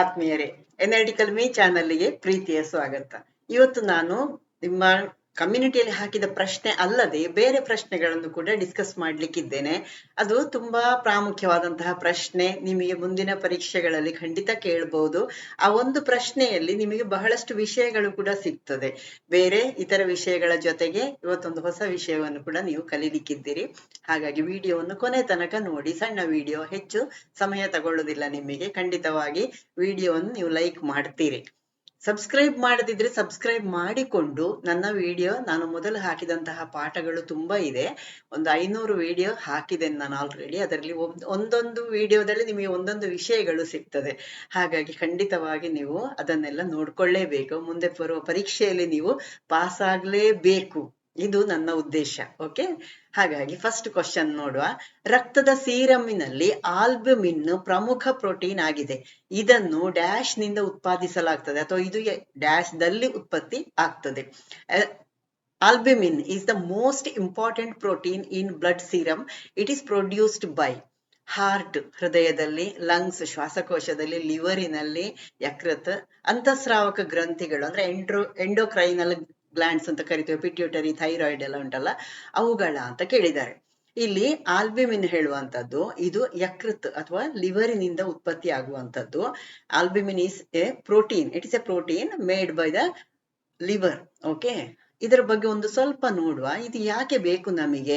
ಆತ್ಮೀಯರೇ ಎನರ್ಟಿಕಲ್ ಮೀ ಚಾನಲ್ಗೆ ಪ್ರೀತಿಯ ಸ್ವಾಗತ. ಇವತ್ತು ನಾನು ನಿಮ್ಮ ಕಮ್ಯುನಿಟಿಯಲ್ಲಿ ಹಾಕಿದ ಪ್ರಶ್ನೆ ಅಲ್ಲದೆ ಬೇರೆ ಪ್ರಶ್ನೆಗಳನ್ನು ಕೂಡ ಡಿಸ್ಕಸ್ ಮಾಡ್ಲಿಕ್ಕಿದ್ದೇನೆ. ಅದು ತುಂಬಾ ಪ್ರಾಮುಖ್ಯವಾದಂತಹ ಪ್ರಶ್ನೆ. ನಿಮಗೆ ಮುಂದಿನ ಪರೀಕ್ಷೆಗಳಲ್ಲಿ ಖಂಡಿತ ಕೇಳಬಹುದು ಆ ಒಂದು ಪ್ರಶ್ನೆಯಲ್ಲಿ ನಿಮಗೆ ಬಹಳಷ್ಟು ವಿಷಯಗಳು ಕೂಡ ಸಿಗ್ತದೆ. ಬೇರೆ ಇತರ ವಿಷಯಗಳ ಜೊತೆಗೆ ಇವತ್ತೊಂದು ಹೊಸ ವಿಷಯವನ್ನು ಕೂಡ ನೀವು ಕಲೀಲಿಕ್ಕಿದ್ದೀರಿ. ಹಾಗಾಗಿ ವಿಡಿಯೋವನ್ನು ಕೊನೆ ತನಕ ನೋಡಿ. ಸಣ್ಣ ವಿಡಿಯೋ, ಹೆಚ್ಚು ಸಮಯ ತಗೊಳ್ಳುವುದಿಲ್ಲ ನಿಮಗೆ. ಖಂಡಿತವಾಗಿ ವಿಡಿಯೋವನ್ನು ನೀವು ಲೈಕ್ ಮಾಡ್ತೀರಿ. ಸಬ್ಸ್ಕ್ರೈಬ್ ಮಾಡದಿದ್ರೆ ಸಬ್ಸ್ಕ್ರೈಬ್ ಮಾಡಿಕೊಂಡು ನನ್ನ ವಿಡಿಯೋ ನಾನು ಮೊದಲು ಹಾಕಿದಂತಹ ಪಾಠಗಳು ತುಂಬಾ ಇದೆ. ಒಂದು ಐನೂರು ವಿಡಿಯೋ ಹಾಕಿದ್ದೇನೆ ನಾನು ಆಲ್ರೆಡಿ ಅದರಲ್ಲಿ ಒಂದೊಂದು ವಿಡಿಯೋದಲ್ಲಿ ನಿಮಗೆ ಒಂದೊಂದು ವಿಷಯಗಳು ಸಿಗ್ತದೆ. ಹಾಗಾಗಿ ಖಂಡಿತವಾಗಿ ನೀವು ಅದನ್ನೆಲ್ಲ ನೋಡ್ಕೊಳ್ಳೇಬೇಕು. ಮುಂದೆ ಬರುವ ಪರೀಕ್ಷೆಯಲ್ಲಿ ನೀವು ಪಾಸ್ ಆಗ್ಲೇಬೇಕು. ಇದು ನನ್ನ ಉದ್ದೇಶ. ಓಕೆ ಹಾಗಾಗಿ ಫಸ್ಟ್ ಕ್ವಶನ್ ನೋಡುವ. ರಕ್ತದ ಸೀರಮ್ಮಿನಲ್ಲಿ ಆಲ್ಬುಮಿನ್ ಪ್ರಮುಖ ಪ್ರೋಟೀನ್ ಆಗಿದೆ. ಇದನ್ನು ಡ್ಯಾಶ್ನಿಂದ ಉತ್ಪಾದಿಸಲಾಗ್ತದೆ ಅಥವಾ ಇದು ಡ್ಯಾಶ್ ದಲ್ಲಿ ಉತ್ಪತ್ತಿ ಆಗ್ತದೆ. Albumin is the most important protein in blood serum it is produced by heart ಹೃದಯದಲ್ಲಿ ಲಂಗ್ಸ್ ಶ್ವಾಸಕೋಶದಲ್ಲಿ ಲಿವರಿನಲ್ಲಿ ಯಕೃತ್, ಅಂತಸ್ರಾವಕ ಗ್ರಂಥಿಗಳು ಅಂದ್ರೆ ಎಂಡ್ರೋ ಎಂಡೋಕ್ರೈನಲ್ ಗ್ಲ್ಯಾಂಡ್ಸ್ ಅಂತ ಕರಿತೇವೆ ಪಿಟ್ಯೂಟರಿ ಥೈರಾಯ್ಡ್ ಎಲ್ಲ ಉಂಟಲ್ಲ, ಅವುಗಳ ಅಂತ ಕೇಳಿದ್ದಾರೆ. ಇಲ್ಲಿ ಆಲ್ಬಿಮಿನ್ ಹೇಳುವಂಥದ್ದು, ಇದು ಯಕೃತ್ ಅಥವಾ ಲಿವರಿನಿಂದ ಉತ್ಪತ್ತಿ ಆಗುವಂತದ್ದು albumin is a protein it is a protein made by the liver okay ಇದರ ಬಗ್ಗೆ ಒಂದು ಸ್ವಲ್ಪ ನೋಡುವ, ಇದು ಯಾಕೆ ಬೇಕು ನಮಗೆ?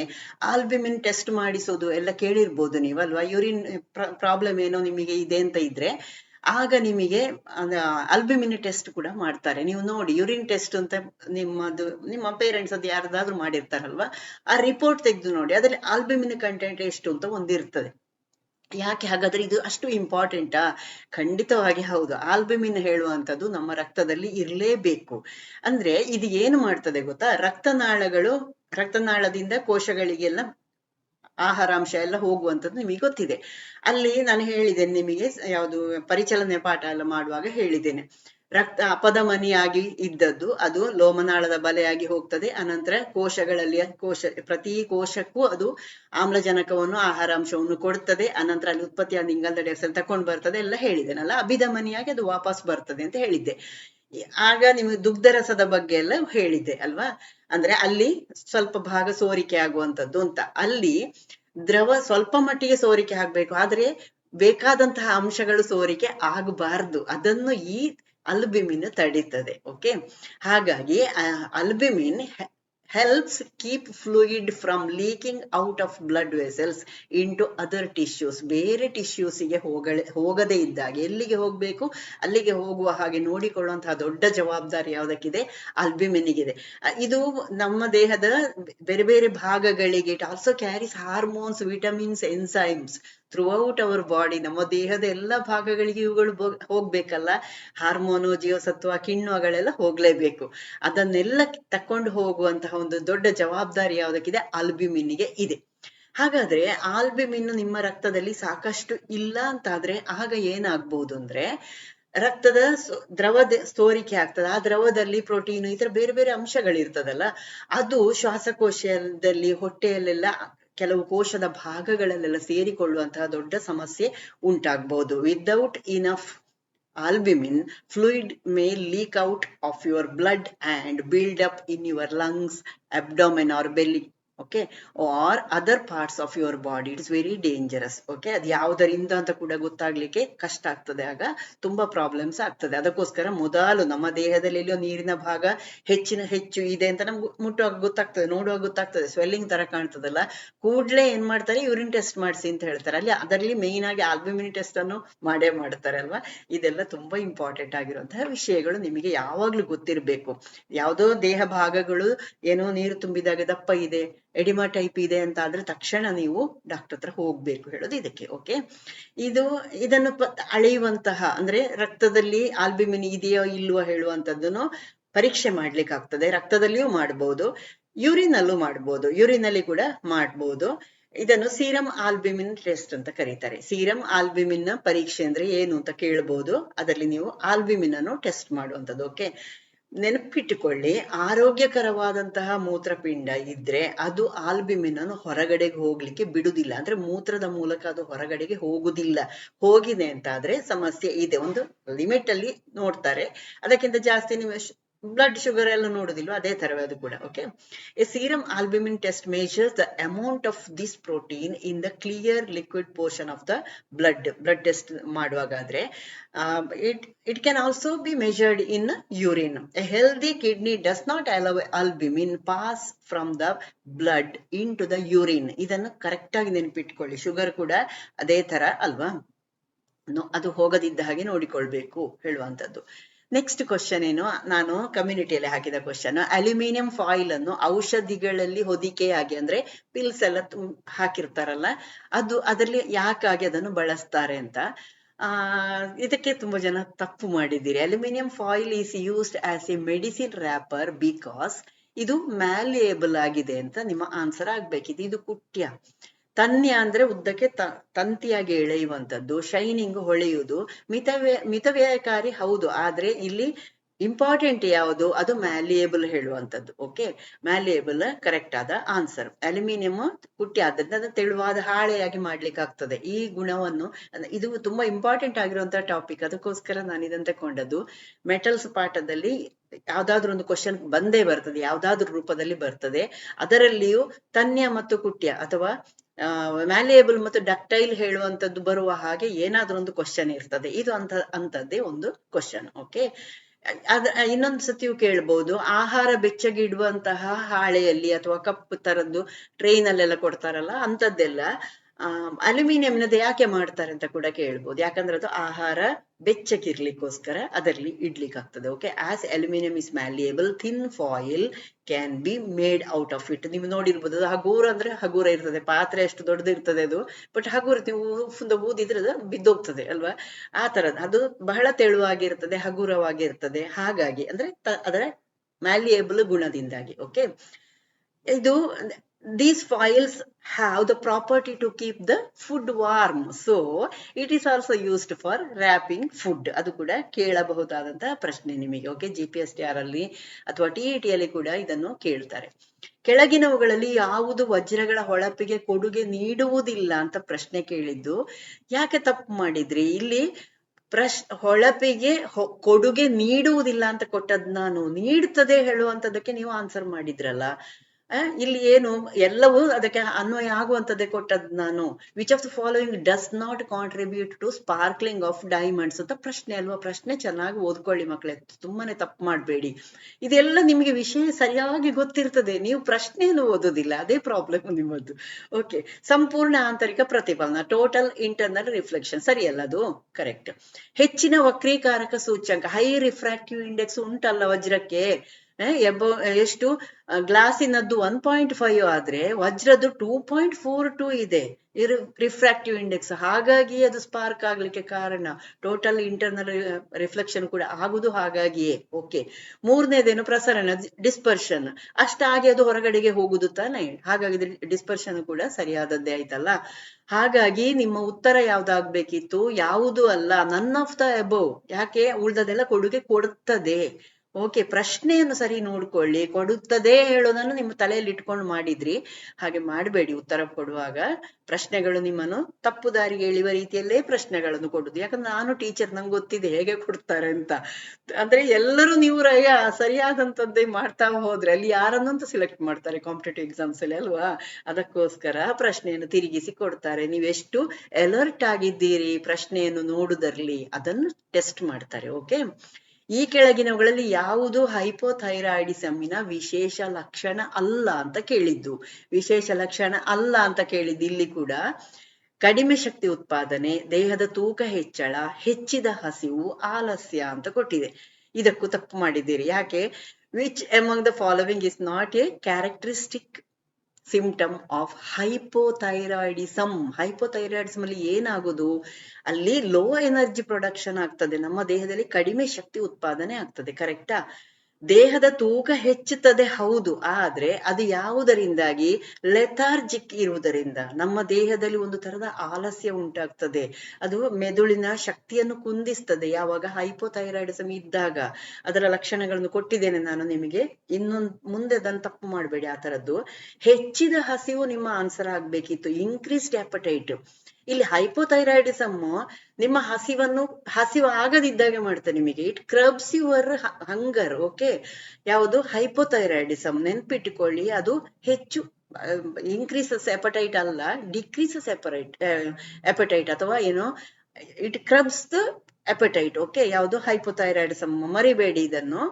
ಆಲ್ಬಿಮಿನ್ ಟೆಸ್ಟ್ ಮಾಡಿಸೋದು ಎಲ್ಲ ಕೇಳಿರ್ಬೋದು ನೀವಲ್ವಾ? ಯೂರಿನ್ ಪ್ರಾಬ್ಲಮ್ ಏನೋ ನಿಮಗೆ ಇದೆ ಅಂತ ಇದ್ರೆ ಆಗ ನಿಮಗೆ ಅಲ್ಬಿಮಿನಿ ಟೆಸ್ಟ್ ಕೂಡ ಮಾಡ್ತಾರೆ. ನೀವು ನೋಡಿ ಯೂರಿನ್ ಟೆಸ್ಟ್ ಅಂತ ನಿಮ್ಮದು, ನಿಮ್ಮ ಪೇರೆಂಟ್ಸ್ ಅದು ಯಾರ್ದಾದ್ರೂ ಮಾಡಿರ್ತಾರಲ್ವಾ? ಆ ರಿಪೋರ್ಟ್ ತೆಗೆದು ನೋಡಿ, ಅದರಲ್ಲಿ ಆಲ್ಬಿಮಿನ್ ಕಂಟೆಂಟ್ ಎಷ್ಟು ಅಂತ ಒಂದಿರ್ತದೆ. ಯಾಕೆ ಹಾಗಾದ್ರೆ ಇದು ಅಷ್ಟು ಇಂಪಾರ್ಟೆಂಟಾ ಖಂಡಿತವಾಗಿ ಹೌದು. ಆಲ್ಬಮಿನ್ ಹೇಳುವಂಥದ್ದು ನಮ್ಮ ರಕ್ತದಲ್ಲಿ ಇರಲೇಬೇಕು. ಅಂದ್ರೆ ಇದು ಏನು ಮಾಡ್ತದೆ ಗೊತ್ತಾ? ರಕ್ತನಾಳಗಳು, ರಕ್ತನಾಳದಿಂದ ಕೋಶಗಳಿಗೆಲ್ಲ ಆಹಾರಾಂಶ ಎಲ್ಲ ಹೋಗುವಂಥದ್ದು ನಿಮಗೆ ಗೊತ್ತಿದೆ. ಅಲ್ಲಿ ನಾನು ಹೇಳಿದ್ದೇನೆ, ನಿಮಗೆ ಯಾವುದು ಪರಿಚಲನೆ ಪಾಠ ಎಲ್ಲ ಮಾಡುವಾಗ ಹೇಳಿದ್ದೇನೆ. ರಕ್ತ ಅಪಧಮನಿಯಾಗಿ ಇದ್ದದ್ದು, ಅದು ಲೋಮನಾಳದ ಬಲೆಯಾಗಿ ಹೋಗ್ತದೆ. ಅನಂತರ ಕೋಶಗಳಲ್ಲಿ, ಕೋಶ, ಪ್ರತಿ ಕೋಶಕ್ಕೂ ಅದು ಆಮ್ಲಜನಕವನ್ನು ಆಹಾರಾಂಶವನ್ನು ಕೊಡ್ತದೆ. ಅನಂತರ ಅಲ್ಲಿ ಉತ್ಪತ್ತಿಯಾದ ಇಂಗಾಲದ ಡೈಆಕ್ಸೈಡ್ ತಕೊಂಡು ಬರ್ತದೆ, ಎಲ್ಲ ಹೇಳಿದ್ದೇನಲ್ಲ? ಅಭಿಧಮನಿಯಾಗಿ ಅದು ವಾಪಸ್ ಬರ್ತದೆ ಅಂತ ಹೇಳಿದ್ದೆ. ಆಗ ನಿಮಗೆ ದುಗ್ಧರಸದ ಬಗ್ಗೆ ಎಲ್ಲ ಹೇಳಿದ್ದೆ ಅಲ್ವಾ? ಅಂದ್ರೆ ಅಲ್ಲಿ ಸ್ವಲ್ಪ ಭಾಗ ಸೋರಿಕೆ ಆಗುವಂತದ್ದು ಅಂತ. ಅಲ್ಲಿ ದ್ರವ ಸ್ವಲ್ಪ ಮಟ್ಟಿಗೆ ಸೋರಿಕೆ ಆಗ್ಬೇಕು. ಆದ್ರೆ ಬೇಕಾದಂತಹ ಅಂಶಗಳು ಸೋರಿಕೆ ಆಗಬಾರ್ದು. ಅದನ್ನು ಈ ಅಲ್ಬಿಮಿನ್ ತಡೀತದೆ. ಓಕೆ ಹಾಗಾಗಿ ಅಲ್ಬಿಮಿನ್ helps keep fluid from leaking out of blood vessels into other tissues. ಬೇರೆ ಟಿಶ್ಯೂಸಿಗೆ ಹೋಗಳೆ, ಹೋಗದೇ ಇದ್ದಾಗ ಎಲ್ಲಿಗೆ ಹೋಗ್ಬೇಕು? ಅಲ್ಲಿಗೆ ಹೋಗುವ ಹಾಗೆ ನೋಡಿಕೊಳ್ಳುವಂತಹ ದೊಡ್ಡ ಜವಾಬ್ದಾರಿ ಯಾವುದಕ್ಕಿದೆ? ಅಲ್ಬಿಮೆನಿಗಿದೆ ಇದು ನಮ್ಮ ದೇಹದ ಬೇರೆ ಬೇರೆ ಭಾಗಗಳಿಗೆ it also carries hormones vitamins enzymes throughout our body ನಮ್ಮ ದೇಹದ ಎಲ್ಲ ಭಾಗಗಳಿಗೆ ಇವುಗಳು ಹೋಗ್ಬೇಕಲ್ಲ? ಹಾರ್ಮೋನು ಜೀವಸತ್ವ ಕಿಣ್ವಗಳೆಲ್ಲ ಹೋಗ್ಲೇಬೇಕು. ಅದನ್ನೆಲ್ಲ ತಕೊಂಡು ಹೋಗುವಂತಹ ಒಂದು ದೊಡ್ಡ ಜವಾಬ್ದಾರಿ ಯಾವುದಕ್ಕಿದೆ? ಆಲ್ಬಿಮಿನ್ನಿಗೆ ಇದೆ. ಹಾಗಾದ್ರೆ ಆಲ್ಬಿಮಿನ್ ನಿಮ್ಮ ರಕ್ತದಲ್ಲಿ ಸಾಕಷ್ಟು ಇಲ್ಲ ಅಂತಾದ್ರೆ ಆಗ ಏನಾಗ್ಬಹುದು ಅಂದ್ರೆ ರಕ್ತದ ದ್ರವ ಸೋರಿಕೆ ಆಗ್ತದೆ. ಆ ದ್ರವದಲ್ಲಿ ಪ್ರೋಟೀನ್ ಈ ತರ ಬೇರೆ ಬೇರೆ ಅಂಶಗಳಿರ್ತದಲ್ಲ, ಅದು ಶ್ವಾಸಕೋಶದಲ್ಲಿ ಹೊಟ್ಟೆಯಲ್ಲೆಲ್ಲ ಕೆಲವು ಕೋಶದ ಭಾಗಗಳಲ್ಲೆಲ್ಲ ಸೇರಿಕೊಳ್ಳುವಂತಹ ದೊಡ್ಡ ಸಮಸ್ಯೆ ಉಂಟಾಗಬಹುದು. Without enough albumin fluid may leak out of your blood and build up in your lungs abdomen or belly okay or other parts of your body it's very dangerous okay ಅದು ಯಾವುದರಿಂದ ಅಂತ ಕೂಡ ಗೊತ್ತಾಗ್ಲಿಕ್ಕೆ ಕಷ್ಟ ಆಗ್ತದೆ. ಆಗ ತುಂಬಾ ಪ್ರಾಬ್ಲಮ್ಸ್ ಆಗ್ತದೆ. ಅದಕ್ಕೋಸ್ಕರ ಮೊದಲು ನಮ್ಮ ದೇಹದಲ್ಲಿ ಎಲ್ಲೋ ನೀರಿನ ಭಾಗ ಹೆಚ್ಚಿನ ಹೆಚ್ಚು ಇದೆ ಅಂತ ನಮ್ಗೆ ಮುಟ್ಟುವಾಗ ಗೊತ್ತಾಗ್ತದೆ, ನೋಡುವಾಗ ಗೊತ್ತಾಗ್ತದೆ. ಸ್ವೆಲ್ಲಿಂಗ್ ತರ ಕಾಣ್ತದಲ್ಲ. ಕೂಡ್ಲೇ ಏನ್ ಮಾಡ್ತಾರೆ? ಯೂರಿನ್ ಟೆಸ್ಟ್ ಮಾಡಿಸಿ ಅಂತ ಹೇಳ್ತಾರೆ. ಅಲ್ಲಿ ಅದರಲ್ಲಿ ಮೇಯ್ನ್ ಆಗಿ ಆಲ್ಬುಮಿನ್ ಟೆಸ್ಟ್ ಅನ್ನು ಮಾಡೇ ಮಾಡ್ತಾರೆ ಅಲ್ವಾ? ಇದೆಲ್ಲ ತುಂಬಾ ಇಂಪಾರ್ಟೆಂಟ್ ಆಗಿರುವಂತಹ ವಿಷಯಗಳು ನಿಮಗೆ ಯಾವಾಗ್ಲೂ ಗೊತ್ತಿರಬೇಕು. ಯಾವುದೋ ದೇಹ ಭಾಗಗಳು ಏನೋ ನೀರು ತುಂಬಿದಾಗ ದಪ್ಪ ಇದೆ. ಎಡಿಮಾ ಟೈಪ್ ಇದೆ ಅಂತ ಆದ್ರೆ ತಕ್ಷಣ ನೀವು ಡಾಕ್ಟರ್ ಹತ್ರ ಹೋಗ್ಬೇಕು ಹೇಳೋದು ಇದಕ್ಕೆ ಓಕೆ ಇದು, ಇದನ್ನು ಅಳೆಯುವಂತಹ, ಅಂದ್ರೆ ರಕ್ತದಲ್ಲಿ ಆಲ್ಬಿಮಿನ್ ಇದೆಯೋ ಇಲ್ವೋ ಹೇಳುವಂತದ್ದನ್ನು ಪರೀಕ್ಷೆ ಮಾಡ್ಲಿಕ್ಕೆ ಆಗ್ತದೆ ರಕ್ತದಲ್ಲಿಯೂ ಮಾಡ್ಬೋದು ಯೂರಿನ್ ಅಲ್ಲೂ ಮಾಡ್ಬೋದು ಯೂರಿನ್ ಅಲ್ಲಿ ಕೂಡ ಮಾಡ್ಬೋದು. ಇದನ್ನು ಸೀರಮ್ ಆಲ್ಬಿಮಿನ್ ಟೆಸ್ಟ್ ಅಂತ ಕರೀತಾರೆ. ಸೀರಮ್ ಆಲ್ಬಿಮಿನ್ ಪರೀಕ್ಷೆ ಅಂದ್ರೆ ಏನು ಅಂತ ಕೇಳ್ಬೋದು. ಅದರಲ್ಲಿ ನೀವು ಆಲ್ಬಿಮಿನ್ ಅನ್ನು ಟೆಸ್ಟ್ ಮಾಡುವಂತದ್ದು ಓಕೆ ನೆನಪಿಟ್ಟುಕೊಳ್ಳಿ, ಆರೋಗ್ಯಕರವಾದಂತಹ ಮೂತ್ರಪಿಂಡ ಇದ್ರೆ ಅದು ಆಲ್ಬಿಮಿನ್ ಅನ್ನು ಹೊರಗಡೆಗೆ ಹೋಗ್ಲಿಕ್ಕೆ ಬಿಡುದಿಲ್ಲ ಅಂದ್ರೆ ಮೂತ್ರದ ಮೂಲಕ ಅದು ಹೊರಗಡೆಗೆ ಹೋಗುದಿಲ್ಲ ಹೋಗಿದೆ ಅಂತ ಆದ್ರೆ ಸಮಸ್ಯೆ ಇದೆ. ಒಂದು ಲಿಮಿಟ್ ಅಲ್ಲಿ ನೋಡ್ತಾರೆ. ಅದಕ್ಕಿಂತ ಜಾಸ್ತಿ ನೀವು ಬ್ಲಡ್ ಶುಗರ್ ಎಲ್ಲ ನೋಡುದಿಲ್ವ? ಅದೇ ತರವೇ ಅದು ಕೂಡ okay a serum albumin test measures the amount of this protein in the clear liquid portion of the blood blood test ಮಾಡುವಾಗಾದ್ರೆ it it can also be measured in urine a healthy kidney does not allow albumin pass from the blood into the urine ಇದನ್ನು correct ಆಗಿ ನೆನಪಿಟ್ಕೊಳ್ಳಿ. Sugar ಕೂಡ ಅದೇ ತರ ಅಲ್ವಾ? ಅದು ಹೋಗದಿದ್ದ ಹಾಗೆ ನೋಡಿಕೊಳ್ಬೇಕು ಹೇಳುವಂತದ್ದು ನೆಕ್ಸ್ಟ್ ಕ್ವಶನ್ ಏನು? ನಾನು ಕಮ್ಯುನಿಟಿಯಲ್ಲಿ ಹಾಕಿದ ಕ್ವಶನ್ ಅಲ್ಯೂಮಿನಿಯಂ ಫಾಯಿಲ್ ಅನ್ನು ಔಷಧಿಗಳಲ್ಲಿ ಹೊದಿಕೆಯಾಗಿ ಅಂದ್ರೆ ಪಿಲ್ಸ್ ಎಲ್ಲ ಹಾಕಿರ್ತಾರಲ್ಲ, ಅದು ಅದರಲ್ಲಿ ಯಾಕಾಗಿ ಅದನ್ನು ಬಳಸ್ತಾರೆ ಅಂತ? ಇದಕ್ಕೆ ತುಂಬಾ ಜನ ತಪ್ಪು ಮಾಡಿದ್ದೀರಿ. Aluminium foil is used as a medicine wrapper because ಇದು ಮ್ಯಾಲಿಯೇಬಲ್ ಆಗಿದೆ ಅಂತ ನಿಮ್ಮ ಆನ್ಸರ್ ಆಗ್ಬೇಕಿದೆ ಇದು ಕುಟ್ಯ. ತನ್ಯ ಅಂದ್ರೆ ಉದ್ದಕ್ಕೆ ತ, ತಂತಿಯಾಗಿ ಎಳೆಯುವಂತದ್ದು ಶೈನಿಂಗ್ ಹೊಳೆಯುವುದು ಮಿತವ್ಯ ಮಿತವ್ಯಯಕಾರಿ ಹೌದು. ಆದ್ರೆ ಇಲ್ಲಿ ಇಂಪಾರ್ಟೆಂಟ್ ಯಾವುದು? ಅದು ಮ್ಯಾಲಿಯೇಬಲ್ ಹೇಳುವಂತದ್ದು ಓಕೆ ಮ್ಯಾಲಿಯೇಬಲ್ ಕರೆಕ್ಟ್ ಆದ ಆನ್ಸರ್ ಅಲ್ಯೂಮಿನಿಯಂ ಕುಟ್ಟಿ ಆದ್ದರಿಂದ ಅದನ್ನು ತೆಳುವಾದ ಹಾಳೆಯಾಗಿ ಮಾಡ್ಲಿಕ್ಕೆ ಆಗ್ತದೆ. ಈ ಗುಣವನ್ನು ಇದು ತುಂಬಾ ಇಂಪಾರ್ಟೆಂಟ್ ಆಗಿರುವಂತಹ ಟಾಪಿಕ್ ಅದಕ್ಕೋಸ್ಕರ ನಾನು ಇದನ್ನ ತಕೊಂಡದ್ದು ಮೆಟಲ್ಸ್ ಪಾಠದಲ್ಲಿ ಯಾವ್ದಾದ್ರು ಒಂದು ಕ್ವಶನ್ ಬಂದೇ ಬರ್ತದೆ, ಯಾವ್ದಾದ್ರು ರೂಪದಲ್ಲಿ ಬರ್ತದೆ. ಅದರಲ್ಲಿಯೂ ತನ್ಯ ಮತ್ತು ಕುಟ್ಯ, ಅಥವಾ ಮ್ಯಾಲಿಯೇಬಲ್ ಮತ್ತು ಡಕ್ಟೈಲ್ ಹೇಳುವಂತದ್ದು ಬರುವ ಹಾಗೆ ಏನಾದ್ರೂ ಒಂದು ಕ್ವಶನ್ ಇರ್ತದೆ. ಇದು ಅಂತ ಅಂತದ್ದೇ ಒಂದು ಕ್ವಶನ್ ಓಕೆ ಅದ, ಇನ್ನೊಂದು ಸತಿಯು ಕೇಳ್ಬೋದು. ಆಹಾರ ಬೆಚ್ಚಗಿಡುವಂತಹ ಹಾಳೆಯಲ್ಲಿ ಅಥವಾ ಕಪ್ ತರದ್ದು ಟ್ರೈನಲ್ಲೆಲ್ಲ ಕೊಡ್ತಾರಲ್ಲ ಅಂತದ್ದೆಲ್ಲ ಅಲ್ಯೂಮಿನಿಯಂನದ್ದು ಯಾಕೆ ಮಾಡ್ತಾರೆ ಅಂತ ಕೂಡ ಕೇಳ್ಬೋದು. ಯಾಕಂದ್ರೆ ಅದು ಆಹಾರ ಬೆಚ್ಚಗಿರ್ಲಿಕ್ಕೋಸ್ಕರ ಅದರಲ್ಲಿ ಇಡ್ಲಿಕ್ಕೆ ಆಗ್ತದೆ okay as aluminium is malleable thin foil can be made out of it ನೀವು ನೋಡಿರ್ಬೋದು, ಅದು ಹಗೂರ ಅಂದ್ರೆ ಹಗೂರ ಇರ್ತದೆ, ಪಾತ್ರೆ ಎಷ್ಟು ದೊಡ್ಡದಿರ್ತದೆ ಅದು ಬಟ್ ಹಗೂರ ನೀವು ಉಫ್ಂದ ಊದಿದ್ರೆ ಅದು ಬಿದ್ದೋಗ್ತದೆ, ಅಲ್ವಾ? ಆ ತರದ್, ಅದು ಬಹಳ ತೆಳುವಾಗಿರ್ತದೆ, ಹಗುರವಾಗಿರ್ತದೆ. ಹಾಗಾಗಿ, ಅಂದ್ರೆ ಅದರ ಮ್ಯಾಲಿಯೇಬಲ್ ಗುಣದಿಂದಾಗಿ ಓಕೆ ಇದು these foils have the property to keep the food warm. So, it is also used for wrapping food. ಅದು ಕೂಡ ಕೇಳಬಹುದಾದಂತಹ ಪ್ರಶ್ನೆ ನಿಮಗೆ okay G P S T R ಅಲ್ಲಿ ಅಥವಾ ಟಿ ಇ ಟಿ ಅಲ್ಲಿ ಕೂಡ ಇದನ್ನು ಕೇಳ್ತಾರೆ. ಕೆಳಗಿನವುಗಳಲ್ಲಿ ಯಾವುದು ವಜ್ರಗಳ ಹೊಳಪಿಗೆ ಕೊಡುಗೆ ನೀಡುವುದಿಲ್ಲ ಅಂತ ಪ್ರಶ್ನೆ ಕೇಳಿದ್ದು, ಯಾಕೆ ತಪ್ಪು ಮಾಡಿದ್ರಿ? ಇಲ್ಲಿ ಪ್ರಶ್, ಹೊಳಪಿಗೆ ಕೊಡುಗೆ ನೀಡುವುದಿಲ್ಲ ಅಂತ ಕೊಟ್ಟದ್ ನಾನು ನೀಡುತ್ತದೆ ಹೇಳುವಂತದಕ್ಕೆ ನೀವು ಆನ್ಸರ್ ಮಾಡಿದ್ರಲ್ಲ. ಇಲ್ಲಿ ಏನು, ಎಲ್ಲವೂ ಅದಕ್ಕೆ ಅನ್ವಯ ಆಗುವಂತದ್ದೇ ಕೊಟ್ಟದ್ದು ನಾನು. Which of the following does not contribute to sparkling of diamonds ಅಂತ ಪ್ರಶ್ನೆ ಅಲ್ವಾ? ಪ್ರಶ್ನೆ ಚೆನ್ನಾಗಿ ಓದ್ಕೊಳ್ಳಿ ಮಕ್ಕಳೇ ತುಂಬಾನೇ ತಪ್ಪು ಮಾಡಬೇಡಿ. ಇದೆಲ್ಲ ನಿಮಗೆ ವಿಷಯ ಸರಿಯಾಗಿ ಗೊತ್ತಿರ್ತದೆ. ನೀವು ಪ್ರಶ್ನೆಯನ್ನು ಓದೋದಿಲ್ಲ. ಅದೇ ಪ್ರಾಬ್ಲಮ್ ನಿಮ್ಮದು. ಓಕೆ ಸಂಪೂರ್ಣ ಆಂತರಿಕ ಪ್ರತಿಫಲನ ಟೋಟಲ್ ಇಂಟರ್ನಲ್ ರಿಫ್ಲೆಕ್ಷನ್ ಸರಿಯಲ್ಲ ಅದು? ಕರೆಕ್ಟ್ ಹೆಚ್ಚಿನ ವಕ್ರೀಕಾರಕ ಸೂಚ್ಯಂಕ ಹೈ ರಿಫ್ರಾಕ್ಟಿವ್ ಇಂಡೆಕ್ಸ್ ಉಂಟಲ್ಲ ವಜ್ರಕ್ಕೆ? ಎಬೋ ಎಷ್ಟು? ಗ್ಲಾಸಿನದ್ದು ಒನ್ ಪಾಯಿಂಟ್ ಫೈವ್ ಆದ್ರೆ ವಜ್ರದ್ದು ಟೂ ಪಾಯಿಂಟ್ ಫೋರ್ ಟೂ ಇದೆ. ರಿಫ್ರಾಕ್ಟಿವ್ ಇಂಡೆಕ್ಸ್ ಹಾಗಾಗಿ ಅದು ಸ್ಪಾರ್ಕ್ ಆಗ್ಲಿಕ್ಕೆ ಕಾರಣ. ಟೋಟಲ್ ಇಂಟರ್ನಲ್ ರಿಫ್ಲೆಕ್ಷನ್ ಕೂಡ ಆಗುದು ಹಾಗಾಗಿಯೇ. ಓಕೆ ಮೂರನೇದೇನು ಪ್ರಸರಣ ಡಿಸ್ಪರ್ಷನ್ ಅಷ್ಟಾಗಿ ಅದು ಹೊರಗಡೆಗೆ ಹೋಗುದು ತಾನೆ. ಹಾಗಾಗಿ ಡಿಸ್ಪರ್ಷನ್ ಕೂಡ ಸರಿಯಾದದ್ದೇ ಆಯ್ತಲ್ಲ. ಹಾಗಾಗಿ ನಿಮ್ಮ ಉತ್ತರ ಯಾವ್ದಾಗ್ಬೇಕಿತ್ತು? ಯಾವುದು ಅಲ್ಲ. ನನ್ ಆಫ್ ದ ಅಬೋವ್ ಯಾಕೆ? ಉಳ್ದದೆಲ್ಲ ಕೊಡುಗೆ ಕೊಡುತ್ತದೆ ಓಕೆ, ಪ್ರಶ್ನೆಯನ್ನು ಸರಿ ನೋಡ್ಕೊಳ್ಳಿ. ಕೊಡುತ್ತದೆ ಹೇಳೋದನ್ನು ನಿಮ್ಮ ತಲೆಯಲ್ಲಿ ಇಟ್ಕೊಂಡು ಮಾಡಿದ್ರಿ. ಹಾಗೆ ಮಾಡಬೇಡಿ ಉತ್ತರ ಕೊಡುವಾಗ. ಪ್ರಶ್ನೆಗಳು ನಿಮ್ಮನ್ನು ತಪ್ಪು ದಾರಿಗೆ ಎಳೆಯುವ ರೀತಿಯಲ್ಲೇ ಪ್ರಶ್ನೆಗಳನ್ನು ಕೊಡುದು. ಯಾಕಂದ್ರೆ ನಾನು ಟೀಚರ್, ನಂಗೆ ಗೊತ್ತಿದೆ ಹೇಗೆ ಕೊಡ್ತಾರೆ ಅಂತ. ಅಂದ್ರೆ ಎಲ್ಲರೂ ನೀವು ಸರಿಯಾದಂತದ್ದೇ ಮಾಡ್ತಾ ಹೋದ್ರೆ ಅಲ್ಲಿ ಯಾರನ್ನಂತ ಸೆಲೆಕ್ಟ್ ಮಾಡ್ತಾರೆ ಕಾಂಪಿಟೇಟಿವ್ ಎಕ್ಸಾಮ್ಸ್ ಅಲ್ಲಿ ಅಲ್ವಾ? ಅದಕ್ಕೋಸ್ಕರ ಪ್ರಶ್ನೆಯನ್ನು ತಿರುಗಿಸಿ ಕೊಡ್ತಾರೆ. ನೀವೆಷ್ಟು ಅಲರ್ಟ್ ಆಗಿದ್ದೀರಿ ಪ್ರಶ್ನೆಯನ್ನು ನೋಡುದರ್ಲಿ ಅದನ್ನು ಟೆಸ್ಟ್ ಮಾಡ್ತಾರೆ ಓಕೆ ಈ ಕೆಳಗಿನವುಗಳಲ್ಲಿ ಯಾವುದು ಹೈಪೋಥೈರಾಯ್ಡಿಸಮ್ಮಿನ ವಿಶೇಷ ಲಕ್ಷಣ ಅಲ್ಲ ಅಂತ ಕೇಳಿದ್ದು. ವಿಶೇಷ ಲಕ್ಷಣ ಅಲ್ಲ ಅಂತ ಕೇಳಿದ್ದು ಇಲ್ಲಿ ಕೂಡ. ಕಡಿಮೆ ಶಕ್ತಿ ಉತ್ಪಾದನೆ, ದೇಹದ ತೂಕ ಹೆಚ್ಚಳ, ಹೆಚ್ಚಿದ ಹಸಿವು, ಆಲಸ್ಯ ಅಂತ ಕೊಟ್ಟಿದೆ. ಇದಕ್ಕೂ ತಪ್ಪು ಮಾಡಿದ್ದೀರಿ. ಯಾಕೆ? Which among the following is not a characteristic symptom of hypothyroidism hypothyroidism ಅಲ್ಲಿ ಏನಾಗೋದು? ಅಲ್ಲಿ ಲೋ ಎನರ್ಜಿ ಪ್ರೊಡಕ್ಷನ್ ಆಗ್ತದೆ. ನಮ್ಮ ದೇಹದಲ್ಲಿ ಕಡಿಮೆ ಶಕ್ತಿ ಉತ್ಪಾದನೆ ಆಗ್ತದೆ. ಕರೆಕ್ಟಾ ದೇಹದ ತೂಕ ಹೆಚ್ಚುತ್ತದೆ ಹೌದು, ಆದ್ರೆ ಅದು ಯಾವುದರಿಂದಾಗಿ? ಲೆಥಾರ್ಜಿಕ್ ಇರುವುದರಿಂದ. ನಮ್ಮ ದೇಹದಲ್ಲಿ ಒಂದು ತರದ ಆಲಸ್ಯ ಉಂಟಾಗ್ತದೆ. ಅದು ಮೆದುಳಿನ ಶಕ್ತಿಯನ್ನು ಕುಂದಿಸ್ತದೆ. ಯಾವಾಗ ಹೈಪೋಥೈರಾಯ್ಡಿಸಮ್ ಇದ್ದಾಗ ಅದರ ಲಕ್ಷಣಗಳನ್ನು ಕೊಟ್ಟಿದ್ದೇನೆ ನಾನು ನಿಮಗೆ. ಇನ್ನೊಂದು ಮುಂದೆ ಅದನ್ನು ತಪ್ಪು ಮಾಡಬೇಡಿ, ಆ ತರದ್ದು ಹೆಚ್ಚಿದ ಹಸಿವು ನಿಮ್ಮ ಆನ್ಸರ್ ಆಗ್ಬೇಕಿತ್ತು. ಇನ್ಕ್ರೀಸ್ಡ್ ಆಪಟೈಟ್ ಇಲ್ಲಿ ಹೈಪೋಥೈರಾಯ್ಡಿಸಮ್ ನಿಮ್ಮ ಹಸಿವನ್ನು, ಹಸಿವು ಆಗದಿದ್ದಾಗೆ ಮಾಡುತ್ತೆ ನಿಮಗೆ. It curbs your hunger okay ಯಾವುದು? ಹೈಪೋಥೈರಾಯ್ಡಿಸಮ್ ನೆನ್ಪಿಟ್ಟುಕೊಳ್ಳಿ ಅದು ಹೆಚ್ಚು ಇನ್ಕ್ರೀಸಸ್ ಎಪಟೈಟ್ ಅಲ್ಲ ಡಿಕ್ರೀಸಸ್ ಎಪರೈಟ್ ಎಪಟೈಟ್ ಅಥವಾ ಏನೋ? It curbs the appetite okay ಯಾವುದು ಹೈಪೋಥೈರಾಯ್ಡಿಸಮ್ ಮರಿಬೇಡಿ ಇದನ್ನು.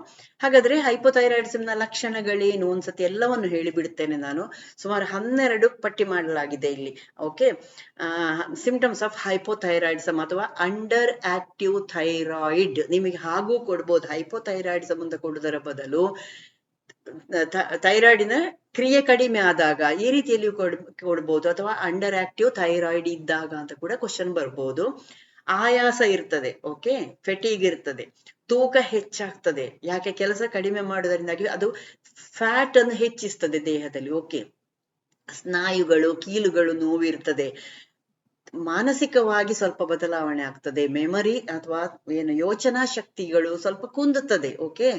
ಹಾಗಾದ್ರೆ ಹೈಪೋಥೈರಾಯ್ಡಿಸಮ್ನ ಲಕ್ಷಣಗಳೇನು ಒಂದ್ಸತಿ ಎಲ್ಲವನ್ನು ಹೇಳಿಬಿಡ್ತೇನೆ ನಾನು. ಸುಮಾರು ಹನ್ನೆರಡು ಪಟ್ಟಿ ಮಾಡಲಾಗಿದೆ ಇಲ್ಲಿ ಓಕೆ ಸಿಂಪ್ಟಮ್ಸ್ ಆಫ್ ಹೈಪೋಥೈರಾಯ್ಡಿಸಮ್ ಅಥವಾ ಅಂಡರ್ ಆಕ್ಟಿವ್ ಥೈರಾಯ್ಡ್ ನಿಮಗೆ ಹಾಗೂ ಕೊಡ್ಬೋದು. ಹೈಪೋಥೈರಾಯ್ಡಿಸಮ್ ಅಂತ ಕೊಡುವುದರ ಬದಲು ಥೈರಾಯ್ಡಿನ ಕ್ರಿಯೆ ಕಡಿಮೆ ಆದಾಗ, ಈ ರೀತಿಯಲ್ಲಿಯೂ ಕೊಡ್, ಕೊಡ್ಬೋದು. ಅಥವಾ ಅಂಡರ್ ಆಕ್ಟಿವ್ ಥೈರಾಯ್ಡ್ ಇದ್ದಾಗ ಅಂತ ಕೂಡ ಕ್ವಶನ್ ಬರ್ಬೋದು. ಆಯಾಸ ಇರ್ತದೆ ಓಕೆ ಫೆಟೀಗ್ ಇರ್ತದೆ, ತೂಕ ಹೆಚ್ಚಾಗ್ತದೆ. ಯಾಕೆ ಕೆಲಸ ಕಡಿಮೆ ಮಾಡುವುದರಿಂದಾಗಿ ಅದು ಫ್ಯಾಟ್ ಅನ್ನು ಹೆಚ್ಚಿಸ್ತದೆ ದೇಹದಲ್ಲಿ ಓಕೆ ಸ್ನಾಯುಗಳು, ಕೀಲುಗಳು, ನೋವಿರ್ತದೆ. ಮಾನಸಿಕವಾಗಿ ಸ್ವಲ್ಪ ಬದಲಾವಣೆ ಆಗ್ತದೆ. ಮೆಮರಿ ಅಥವಾ ಏನು ಯೋಚನಾ ಶಕ್ತಿಗಳು ಸ್ವಲ್ಪ ಕುಂದುತ್ತದೆ ಓಕೆ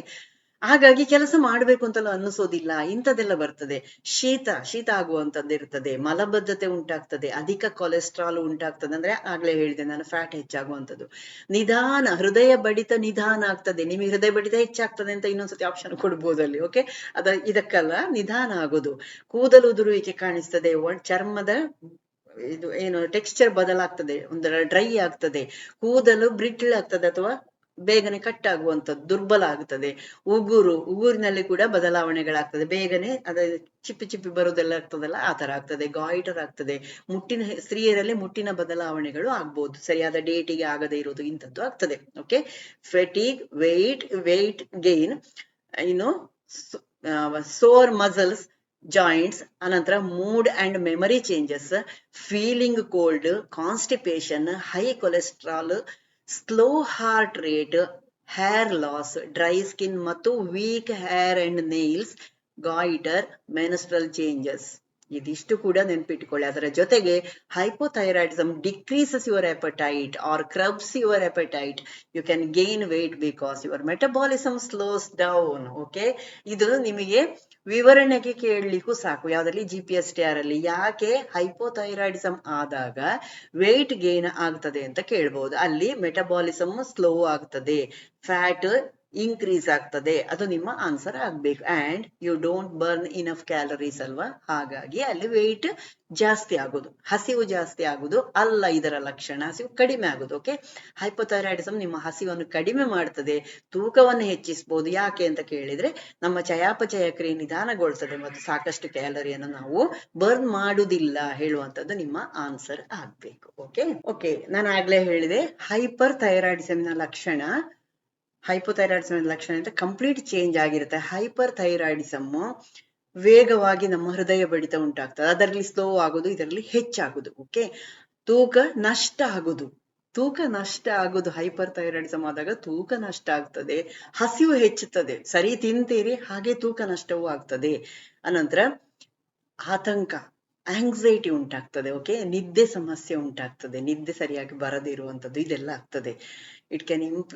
ಹಾಗಾಗಿ ಕೆಲಸ ಮಾಡ್ಬೇಕು ಅಂತಲೂ ಅನ್ನಿಸೋದಿಲ್ಲ. ಇಂಥದ್ದೆಲ್ಲ ಬರ್ತದೆ. ಶೀತ ಶೀತ ಆಗುವಂತದ್ದು ಇರ್ತದೆ. ಮಲಬದ್ಧತೆ ಉಂಟಾಗ್ತದೆ. ಅಧಿಕ ಕೊಲೆಸ್ಟ್ರಾಲ್ ಉಂಟಾಗ್ತದೆ ಅಂದ್ರೆ ಆಗ್ಲೇ ಹೇಳಿದೆ ನಾನು ಫ್ಯಾಟ್ ಹೆಚ್ಚಾಗುವಂಥದ್ದು. ನಿಧಾನ, ಹೃದಯ ಬಡಿತ ನಿಧಾನ ಆಗ್ತದೆ. ನಿಮಗೆ ಹೃದಯ ಬಡಿತ ಹೆಚ್ಚಾಗ್ತದೆ ಅಂತ ಇನ್ನೊಂದ್ಸತಿ ಆಪ್ಷನ್ ಕೊಡ್ಬೋದು ಅಲ್ಲಿ ಓಕೆ ಅದ ಇದಕ್ಕಲ್ಲ ನಿಧಾನ ಆಗೋದು. ಕೂದಲು ಉದುರುವಿಕೆ ಕಾಣಿಸ್ತದೆ. ಚರ್ಮದ ಇದು ಏನು ಟೆಕ್ಸ್ಚರ್ ಬದಲಾಗ್ತದೆ. ಒಂದರ ಡ್ರೈ ಆಗ್ತದೆ. ಕೂದಲು ಬ್ರಿಟಲ್ ಆಗ್ತದೆ ಅಥವಾ ಬೇಗನೆ ಕಟ್ ಆಗುವಂಥದ್ದು, ದುರ್ಬಲ ಆಗ್ತದೆ. ಉಗುರು, ಉಗುರಿನಲ್ಲಿ ಕೂಡ ಬದಲಾವಣೆಗಳಾಗ್ತದೆ. ಬೇಗನೆ ಅದೇ ಚಿಪ್ಪಿ ಚಿಪ್ಪಿ ಬರೋದೆಲ್ಲ ಆಗ್ತದಲ್ಲ, ಆ ತರ ಆಗ್ತದೆ. ಗಾಯ್ಟರ್ ಆಗ್ತದೆ. ಮುಟ್ಟಿನ ಸ್ತ್ರೀಯರಲ್ಲಿ ಮುಟ್ಟಿನ ಬದಲಾವಣೆಗಳು ಆಗ್ಬೋದು. ಸರಿಯಾದ ಡೇಟಿಗೆ ಆಗದೆ ಇರೋದು ಇಂಥದ್ದು ಆಗ್ತದೆ. Okay fatigue weight weight gain ಇನ್ನು ಸೋರ್ ಮಸಲ್ಸ್ ಜಾಯಿಂಟ್ಸ್ ಅನಂತರ mood and memory changes feeling cold constipation high cholesterol slow heart rate hair loss dry skin ಮತ್ತು weak hair and nails goitre menstrual changes ಇದಿಷ್ಟು ಕೂಡ ನೆನ್ಪಿಟ್ಕೊಳ್ಳಿ. ಅದರ ಜೊತೆಗೆ hypothyroidism decreases your appetite or curbs your appetite you can gain weight because your metabolism slows down okay ಇದು ನಿಮಗೆ ವಿವರಣೆಗೆ ಕೇಳಲಿಕ್ಕೂ ಸಾಕು. ಯಾವ್ದ್ರಲ್ಲಿ? G P S T R ಅಲ್ಲಿ ಯಾಕೆ ಹೈಪೋಥೈರಾಯ್ಡಿಸಮ್ ಆದಾಗ ವೆಯ್ಟ್ ಗೇನ್ ಆಗ್ತದೆ ಅಂತ ಕೇಳ್ಬಹುದು ಅಲ್ಲಿ ಮೆಟಬಾಲಿಸಮ್ ಸ್ಲೋ ಆಗ್ತದೆ. ಫ್ಯಾಟ್ ಇನ್ಕ್ರೀಸ್ ಆಗ್ತದೆ. ಅದು ನಿಮ್ಮ ಆನ್ಸರ್ ಆಗ್ಬೇಕು. And you don't burn enough calories ಅಲ್ವಾ? ಹಾಗಾಗಿ ಅಲ್ಲಿ ವೆಯ್ಟ್ ಜಾಸ್ತಿ ಆಗೋದು. ಹಸಿವು ಜಾಸ್ತಿ ಆಗುದು. ಅಲ್ಲ, ಇದರ ಲಕ್ಷಣ ಹಸಿವು ಕಡಿಮೆ ಆಗುದು ಓಕೆ ಹೈಪೋಥೈರಾಯ್ಡಿಸಮ್ ನಿಮ್ಮ ಹಸಿವನ್ನು ಕಡಿಮೆ ಮಾಡ್ತದೆ. ತೂಕವನ್ನು ಹೆಚ್ಚಿಸಬಹುದು ಯಾಕೆ ಅಂತ ಕೇಳಿದ್ರೆ, ನಮ್ಮ ಚಯಾಪಚಯ ಕ್ರಿಯೆ ಮತ್ತು ಸಾಕಷ್ಟು ಕ್ಯಾಲರಿಯನ್ನು ನಾವು ಬರ್ನ್ ಮಾಡುವುದಿಲ್ಲ ಹೇಳುವಂತದ್ದು ನಿಮ್ಮ ಆನ್ಸರ್ ಆಗ್ಬೇಕು ಓಕೆ ಓಕೆ ನಾನು ಆಗ್ಲೇ ಹೇಳಿದೆ. ಹೈಪರ್ ಥೈರಾಯ್ಡಿಸಮ್ನ ಲಕ್ಷಣ ಹೈಪೋಥೈರಾಯ್ಡಿಸಮ್ ಲಕ್ಷಣ ಅಂತ ಕಂಪ್ಲೀಟ್ ಚೇಂಜ್ ಆಗಿರುತ್ತೆ. ಹೈಪರ್ ಥೈರಾಯ್ಡಿಸಮ್ ವೇಗವಾಗಿ ನಮ್ಮ ಹೃದಯ ಬಡಿತ ಉಂಟಾಗ್ತದೆ. ಅದರಲ್ಲಿ ಸ್ಲೋ ಆಗೋದು, ಇದರಲ್ಲಿ ಹೆಚ್ಚಾಗುದು ಓಕೆ ತೂಕ ನಷ್ಟ ಆಗುದು. ತೂಕ ನಷ್ಟ ಆಗುದು ಹೈಪರ್ ಥೈರಾಯ್ಡಿಸಮ್ ಆದಾಗ ತೂಕ ನಷ್ಟ ಆಗ್ತದೆ. ಹಸಿವು ಹೆಚ್ಚುತ್ತದೆ. ಸರಿ, ತಿಂತೀರಿ, ಹಾಗೆ ತೂಕ ನಷ್ಟವೂ ಆಗ್ತದೆ. ಅನಂತರ ಆತಂಕ ಆಂಗ್ಸೈಟಿ ಉಂಟಾಗ್ತದೆ ಓಕೆ ನಿದ್ದೆ ಸಮಸ್ಯೆ ಉಂಟಾಗ್ತದೆ. ನಿದ್ದೆ ಸರಿಯಾಗಿ ಬರದೇ ಇರುವಂತದ್ದು ಇದೆಲ್ಲ ಆಗ್ತದೆ. It can ಇಂಪ್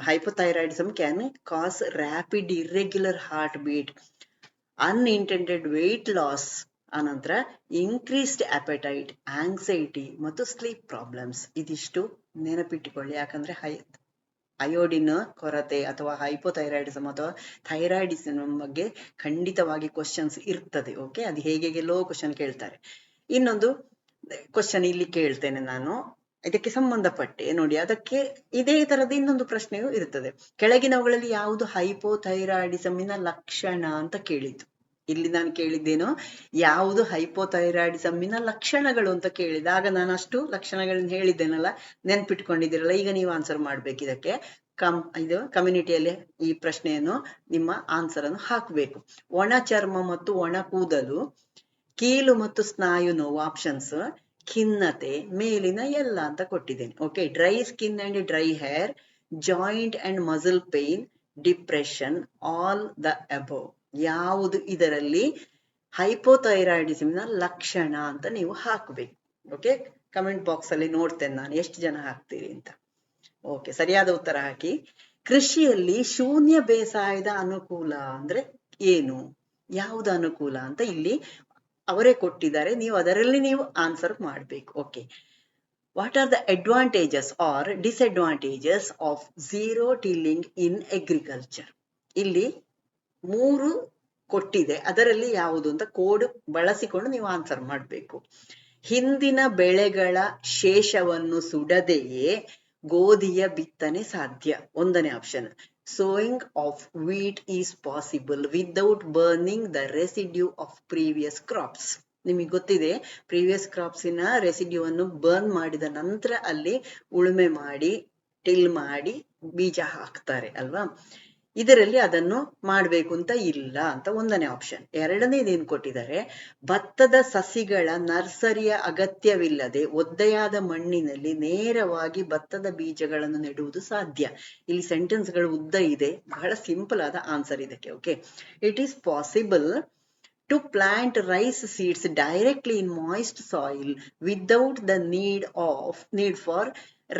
hypothyroidism can cause rapid irregular heart beat unintended weight loss ಅನಂತರ ಇನ್ಕ್ರೀಸ್ಡ್ ಅಪೆಟೈಟ್ ಆಂಗ್ಸೈಟಿ ಮತ್ತು ಸ್ಲೀಪ್ ಪ್ರಾಬ್ಲಮ್ಸ್ ಇದಿಷ್ಟು ನೆನಪಿಟ್ಟುಕೊಳ್ಳಿ ಯಾಕಂದ್ರೆ ಹೈ ಅಯೋಡಿನ್ ಕೊರತೆ ಅಥವಾ ಹೈಪೋಥೈರಾಯ್ಡಿಸಮ್ ಅಥವಾ ಥೈರಾಯ್ಡಿಸಮ್ ಬಗ್ಗೆ ಖಂಡಿತವಾಗಿ ಕ್ವಶನ್ಸ್ ಇರ್ತದೆ ಓಕೆ ಅದು ಹೇಗೆ ಲೋ ಕ್ವಶನ್ ಕೇಳ್ತಾರೆ. ಇನ್ನೊಂದು ಕ್ವಶನ್ ಇಲ್ಲಿ ಕೇಳ್ತೇನೆ ನಾನು. ಇದಕ್ಕೆ ಸಂಬಂಧಪಟ್ಟೆ ನೋಡಿ, ಅದಕ್ಕೆ ಇದೇ ತರದ ಇನ್ನೊಂದು ಪ್ರಶ್ನೆಯೂ ಇರ್ತದೆ ಕೆಳಗಿನವುಗಳಲ್ಲಿ ಯಾವುದು ಹೈಪೋಥೈರಾಯ್ಡಿಸಮಿನ ಲಕ್ಷಣ ಅಂತ ಕೇಳಿದ್ದು. ಇಲ್ಲಿ ನಾನು ಕೇಳಿದ್ದೇನೋ, ಯಾವುದು ಹೈಪೋಥೈರಾಯ್ಡಿಸಮಿನ ಲಕ್ಷಣಗಳು ಅಂತ ಕೇಳಿದೆ ಆಗ ನಾನು ಅಷ್ಟು ಲಕ್ಷಣಗಳನ್ನ ಹೇಳಿದ್ದೇನಲ್ಲ, ನೆನ್ಪಿಟ್ಕೊಂಡಿದ್ದೀರಲ್ಲ, ಈಗ ನೀವು ಆನ್ಸರ್ ಮಾಡ್ಬೇಕು ಇದಕ್ಕೆ. ಕಮ್, ಇದು ಕಮ್ಯುನಿಟಿಯಲ್ಲಿ ಈ ಪ್ರಶ್ನೆಯನ್ನು, ನಿಮ್ಮ ಆನ್ಸರ್ ಅನ್ನು ಹಾಕಬೇಕು. ಒಣ ಚರ್ಮ ಮತ್ತು ಒಣ ಕೂದಲು, ಕೀಲು ಮತ್ತು ಸ್ನಾಯು ನೋವು ಆಪ್ಷನ್ಸ್ ಖಿನ್ನತೆ ಮೇಲಿನ ಎಲ್ಲ ಅಂತ ಕೊಟ್ಟಿದ್ದೇನೆ. Okay dry skin and dry hair joint and muscle pain depression all the above ಯಾವುದು ಇದರಲ್ಲಿ? ಹೈಪೋಥೈರಾಯ್ಡಿಸಮ್ನ ಲಕ್ಷಣ ಅಂತ ನೀವು ಹಾಕಬೇಕು. ಓಕೆ ಕಮೆಂಟ್ ಬಾಕ್ಸ್ ಅಲ್ಲಿ ನೋಡ್ತೇನೆ ನಾನು ಎಷ್ಟು ಜನ ಹಾಕ್ತೀರಿ ಅಂತ. ಓಕೆ ಸರಿಯಾದ ಉತ್ತರ ಹಾಕಿ. ಕೃಷಿಯಲ್ಲಿ ಶೂನ್ಯ ಬೇಸಾಯದ ಅನುಕೂಲ ಅಂದ್ರೆ ಏನು? ಯಾವುದು ಅನುಕೂಲ ಅಂತ ಇಲ್ಲಿ ಅವರೇ ಕೊಟ್ಟಿದ್ದಾರೆ, ನೀವು ಅದರಲ್ಲಿ ನೀವು ಆನ್ಸರ್ ಮಾಡಬೇಕು okay what are the advantages or disadvantages of zero tilling in agriculture ಇಲ್ಲಿ ಮೂರು ಕೊಟ್ಟಿದೆ, ಅದರಲ್ಲಿ ಯಾವುದು ಅಂತ ಕೋಡ್ ಬಳಸಿಕೊಂಡು ನೀವು ಆನ್ಸರ್ ಮಾಡಬೇಕು. ಹಿಂದಿನ ಬೆಳೆಗಳ ಶೇಷವನ್ನು ಸುಡದೆಯೇ ಗೋಧಿಯ ಬಿತ್ತನೆ ಸಾಧ್ಯ, ಒಂದನೇ option sowing of wheat is possible without burning the residue of previous crops. ನಿಮಗೆ ಗೊತ್ತಿದೆ ಪ್ರೀವಿಯಸ್ ಕ್ರಾಪ್ಸಿನ ರೆಸಿಡ್ಯೂ ಅನ್ನು ಬರ್ನ್ ಮಾಡಿದ ನಂತರ ಅಲ್ಲಿ ಉಳುಮೆ ಮಾಡಿ ಟಿಲ್ ಮಾಡಿ ಬೀಜ ಹಾಕ್ತಾರೆ ಅಲ್ವಾ ಇದರಲ್ಲಿ ಅದನ್ನು ಮಾಡಬೇಕು ಅಂತ ಇಲ್ಲ ಅಂತ ಒಂದನೇ ಆಪ್ಷನ್ ಎರಡನೇದೇನು ಕೊಟ್ಟಿದ್ದಾರೆ, ಭತ್ತದ ಸಸಿಗಳ ನರ್ಸರಿಯ ಅಗತ್ಯವಿಲ್ಲದೆ ಒದ್ದೆಯಾದ ಮಣ್ಣಿನಲ್ಲಿ ನೇರವಾಗಿ ಭತ್ತದ ಬೀಜಗಳನ್ನು ನೆಡುವುದು ಸಾಧ್ಯ. ಇಲ್ಲಿ ಸೆಂಟೆನ್ಸ್ಗಳು ಉದ್ದ ಇದೆ, ಬಹಳ ಸಿಂಪಲ್ ಆದ ಆನ್ಸರ್ ಇದಕ್ಕೆ okay it is possible to plant rice seeds directly in moist soil without the need of need for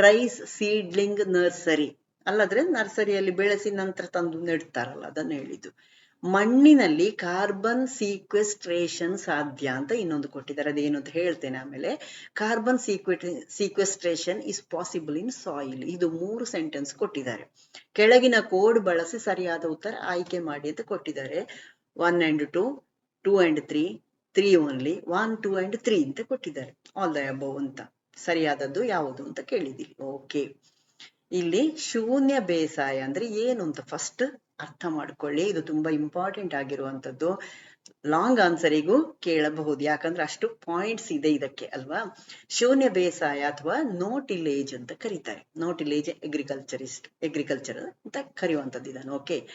rice seedling nursery. ಅಲ್ಲದ್ರೆ ನರ್ಸರಿಯಲ್ಲಿ ಬೆಳೆಸಿ ನಂತರ ತಂದು ನೆಡ್ತಾರಲ್ಲ, ಅದನ್ನ ಹೇಳಿದ್ದು. ಮಣ್ಣಿನಲ್ಲಿ ಕಾರ್ಬನ್ ಸೀಕ್ವೆಸ್ಟ್ರೇಷನ್ ಸಾಧ್ಯ ಅಂತ ಇನ್ನೊಂದು ಕೊಟ್ಟಿದ್ದಾರೆ. ಅದೇನು ಅಂತ ಹೇಳ್ತೇನೆ ಆಮೇಲೆ. Carbon ಸೀಕ್ವೆಟ್ sequestration is possible in soil ಇದು ಮೂರು ಸೆಂಟೆನ್ಸ್ ಕೊಟ್ಟಿದ್ದಾರೆ. ಕೆಳಗಿನ ಕೋಡ್ ಬಳಸಿ ಸರಿಯಾದ ಉತ್ತರ ಆಯ್ಕೆ ಮಾಡಿ ಅಂತ ಕೊಟ್ಟಿದ್ದಾರೆ. One and two two and three three only one two and three ಅಂತ ಕೊಟ್ಟಿದ್ದಾರೆ. ಆಲ್ ದ ಅಬೌ ಅಂತ. ಸರಿಯಾದದ್ದು ಯಾವುದು ಅಂತ ಕೇಳಿದ್ದೀರಿ? ಓಕೆ ಇಲ್ಲಿ ಶೂನ್ಯ ಬೇಸಾಯ ಅಂದ್ರೆ ಏನು ಅಂತ ಫಸ್ಟ್ ಅರ್ಥ ಮಾಡ್ಕೊಳ್ಳಿ. ಇದು ತುಂಬಾ ಇಂಪಾರ್ಟೆಂಟ್ ಆಗಿರುವಂತದ್ದು ಲಾಂಗ್ ಆನ್ಸರಿಗೂ ಕೇಳಬಹುದು. ಯಾಕಂದ್ರೆ ಅಷ್ಟು ಪಾಯಿಂಟ್ಸ್ ಇದೆ ಇದಕ್ಕೆ, ಅಲ್ವಾ? ಶೂನ್ಯ ಬೇಸಾಯ ಅಥವಾ ನೋಟಿಲೇಜ್ ಅಂತ ಕರೀತಾರೆ. ನೋಟಿಲೇಜ್ ಅಗ್ರಿಕಲ್ಚರಿಸ್ಟ್ ಅಗ್ರಿಕಲ್ಚರ್ ಅಂತ ಕರೆಯುವಂತದ್ದು ಇದನ್ನು. ಓಕೆ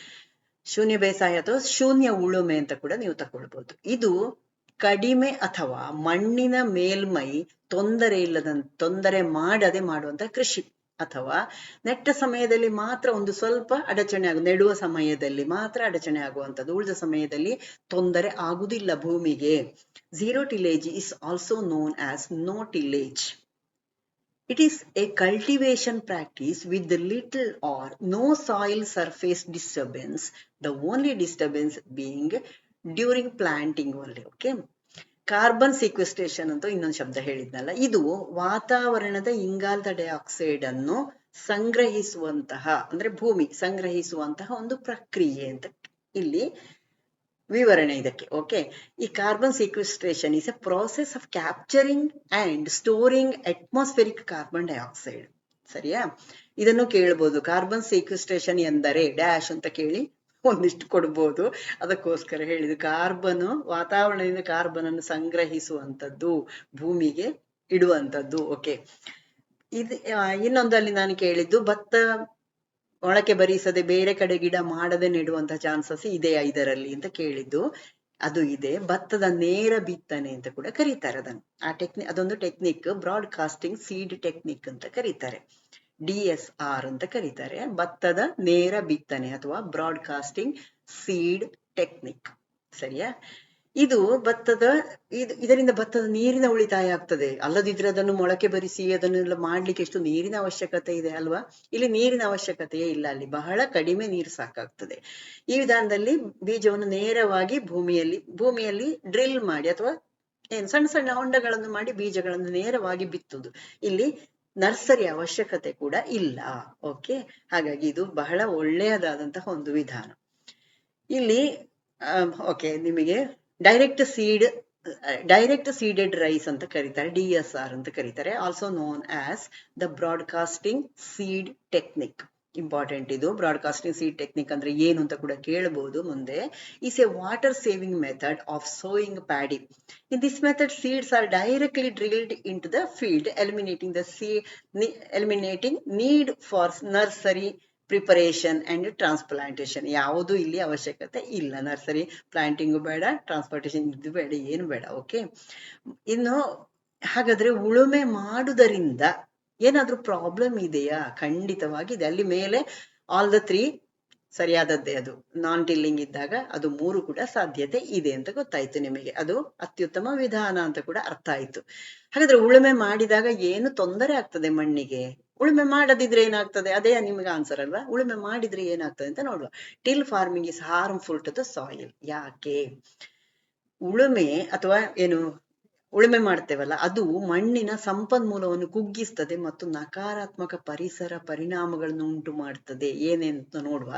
ಶೂನ್ಯ ಬೇಸಾಯ ಅಥವಾ ಶೂನ್ಯ ಉಳುಮೆ ಅಂತ ಕೂಡ ನೀವು ತಗೊಳ್ಬಹುದು ಇದು ಕಡಿಮೆ ಅಥವಾ ಮಣ್ಣಿನ ಮೇಲ್ಮೈ ತೊಂದರೆ ಇಲ್ಲದ, ತೊಂದರೆ ಮಾಡದೆ ಮಾಡುವಂತ ಕೃಷಿ. ಅಥವಾ ನೆಟ್ಟ ಸಮಯದಲ್ಲಿ ಮಾತ್ರ ಒಂದು ಸ್ವಲ್ಪ ಅಡಚಣೆ ಆಗ ನೆಡುವ ಸಮಯದಲ್ಲಿ ಮಾತ್ರ ಅಡಚಣೆ ಆಗುವಂಥದ್ದು. ಉಳಿದ ಸಮಯದಲ್ಲಿ ತೊಂದರೆ ಆಗುವುದಿಲ್ಲ ಭೂಮಿಗೆ. Zero tillage is also known as no tillage it is a cultivation practice with little or no soil surface disturbance the only disturbance being during planting only okay carbon sequestration ಅಂತ ಇನ್ನೊಂದು ಶಬ್ದ ಹೇಳಿದ್ನಲ್ಲ. ಇದು ವಾತಾವರಣದ ಇಂಗಾಲದ ಡೈಆಕ್ಸೈಡ್ ಅನ್ನು ಸಂಗ್ರಹಿಸುವಂತಹ, ಅಂದ್ರೆ ಭೂಮಿ ಸಂಗ್ರಹಿಸುವಂತಹ ಒಂದು ಪ್ರಕ್ರಿಯೆ ಅಂತ ಇಲ್ಲಿ ವಿವರಣೆ ಇದಕ್ಕೆ, ಓಕೆ? ಈ carbon sequestration is a process of capturing and storing atmospheric carbon dioxide ಸರಿಯಾ? ಇದನ್ನು ಕೇಳಬಹುದು ಕಾರ್ಬನ್ ಸಿಕ್ವೆಸ್ಟ್ರೇಷನ್ ಎಂದರೆ ಡ್ಯಾಶ್ ಅಂತ ಕೇಳಿ. ಒಂದಿಷ್ಟು ಕೊಡ್ಬೋದು. ಅದಕ್ಕೋಸ್ಕರ ಹೇಳಿದ್ದು ಕಾರ್ಬನ್, ವಾತಾವರಣದಿಂದ ಕಾರ್ಬನ್ ಅನ್ನು ಸಂಗ್ರಹಿಸುವಂತದ್ದು ಭೂಮಿಗೆ ಇಡುವಂತದ್ದು ಓಕೆ ಇದು ಇನ್ನೊಂದಲ್ಲಿ ನಾನು ಕೇಳಿದ್ದು, ಭತ್ತ ಒಳಕೆ ಬರಿಸದೆ ಬೇರೆ ಕಡೆ ಗಿಡ ಮಾಡದೆ ನೆಡುವಂತಹ ಚಾನ್ಸಸ್ ಇದೆ ಇದರಲ್ಲಿ ಅಂತ ಕೇಳಿದ್ದು. ಅದು ಇದೆ. ಭತ್ತದ ನೇರ ಬಿತ್ತನೆ ಅಂತ ಕೂಡ ಕರೀತಾರೆ ಅದನ್ನು. ಆ ಟೆಕ್ನಿಕ್ ಅದೊಂದು ಟೆಕ್ನಿಕ್, ಬ್ರಾಡ್ಕಾಸ್ಟಿಂಗ್ ಸೀಡ್ ಟೆಕ್ನಿಕ್ ಅಂತ ಕರೀತಾರೆ. ಡಿ ಎಸ್ ಆರ್ ಅಂತ ಕರೀತಾರೆ. ಭತ್ತದ ನೇರ ಬಿತ್ತನೆ ಅಥವಾ ಬ್ರಾಡ್ಕಾಸ್ಟಿಂಗ್ ಸೀಡ್ ಟೆಕ್ನಿಕ್ ಸರಿಯಾ? ಇದು ಭತ್ತದ, ಇದು, ಇದರಿಂದ ಭತ್ತದ ನೀರಿನ ಉಳಿತಾಯ ಆಗ್ತದೆ. ಅಲ್ಲದಿದ್ರೆ ಅದನ್ನು ಮೊಳಕೆ ಬರಿಸಿ ಅದನ್ನೆಲ್ಲ ಮಾಡ್ಲಿಕ್ಕೆ ಎಷ್ಟು ನೀರಿನ ಅವಶ್ಯಕತೆ ಇದೆ ಅಲ್ವಾ? ಇಲ್ಲಿ ನೀರಿನ ಅವಶ್ಯಕತೆಯೇ ಇಲ್ಲ. ಅಲ್ಲಿ ಬಹಳ ಕಡಿಮೆ ನೀರು ಸಾಕಾಗ್ತದೆ. ಈ ವಿಧಾನದಲ್ಲಿ ಬೀಜವನ್ನು ನೇರವಾಗಿ ಭೂಮಿಯಲ್ಲಿ ಭೂಮಿಯಲ್ಲಿ ಡ್ರಿಲ್ ಮಾಡಿ ಅಥವಾ ಏನ್ ಸಣ್ಣ ಸಣ್ಣ ಹೊಂಡಗಳನ್ನು ಮಾಡಿ ಬೀಜಗಳನ್ನು ನೇರವಾಗಿ ಬಿತ್ತುದು ಇಲ್ಲಿ ನರ್ಸರಿ ಅವಶ್ಯಕತೆ ಕೂಡ ಇಲ್ಲ. ಓಕೆ ಹಾಗಾಗಿ ಇದು ಬಹಳ ಒಳ್ಳೆಯದಾದಂತಹ ಒಂದು ವಿಧಾನ. ಇಲ್ಲಿ ಓಕೆ ನಿಮಗೆ direct seed direct seeded rice ಅಂತ ಕರೀತಾರೆ ಡಿ ಎಸ್ ಆರ್ ಅಂತ ಕರೀತಾರೆ also known as the broadcasting seed technique important ಇದು. ಬ್ರಾಡ್ಕಾಸ್ಟಿಂಗ್ ಸೀಡ್ ಟೆಕ್ನಿಕ್ ಅಂದ್ರೆ ಏನು ಅಂತ ಕೂಡ ಕೇಳಬಹುದು ಮುಂದೆ. Is a water saving method of sowing paddy in this method seeds are directly drilled into the field eliminating the sea eliminating need for nursery preparation and transplantation ಯಾವುದು ಇಲ್ಲಿ ಅವಶ್ಯಕತೆ ಇಲ್ಲ. ನರ್ಸರಿ ಪ್ಲಾಂಟಿಂಗು ಬೇಡ ಟ್ರಾನ್ಸ್ಪೋರ್ಟೇಷನ್ ಇದು ಬೇಡ, ಏನು ಬೇಡ. Okay ಇನ್ನು ಹಾಗಾದ್ರೆ ಉಳುಮೆ ಮಾಡುವುದರಿಂದ ಏನಾದ್ರೂ ಪ್ರಾಬ್ಲಮ್ ಇದೆಯಾ? ಖಂಡಿತವಾಗಿ ಇದೆ ಅಲ್ಲಿ ಮೇಲೆ ಆಲ್ ದ ತ್ರೀ ಸರಿಯಾದದ್ದೇ ಅದು. ನಾನ್ ಟಿಲ್ಲಿಂಗ್ ಇದ್ದಾಗ ಅದು ಮೂರು ಕೂಡ ಸಾಧ್ಯತೆ ಇದೆ ಅಂತ ಗೊತ್ತಾಯ್ತು ನಿಮಗೆ. ಅದು ಅತ್ಯುತ್ತಮ ವಿಧಾನ ಅಂತ ಕೂಡ ಅರ್ಥ ಆಯ್ತು. ಹಾಗಾದ್ರೆ ಉಳುಮೆ ಮಾಡಿದಾಗ ಏನು ತೊಂದರೆ ಆಗ್ತದೆ ಮಣ್ಣಿಗೆ? ಉಳುಮೆ ಮಾಡದಿದ್ರೆ ಏನಾಗ್ತದೆ? ಅದೇ ನಿಮಗೆ ಆನ್ಸರ್ ಅಲ್ವಾ? ಉಳುಮೆ ಮಾಡಿದ್ರೆ ಏನಾಗ್ತದೆ ಅಂತ ನೋಡುವ. Till farming is harmful to the soil ಯಾಕೆ? ಉಳುಮೆ ಅಥವಾ ಏನು ಉಳುಮೆ ಮಾಡ್ತೇವಲ್ಲ, ಅದು ಮಣ್ಣಿನ ಸಂಪನ್ಮೂಲವನ್ನು ಕುಗ್ಗಿಸ್ತದೆ ಮತ್ತು ನಕಾರಾತ್ಮಕ ಪರಿಸರ ಪರಿಣಾಮಗಳನ್ನು ಉಂಟು ಮಾಡ್ತದೆ. ಏನೆಂತ ನೋಡುವ?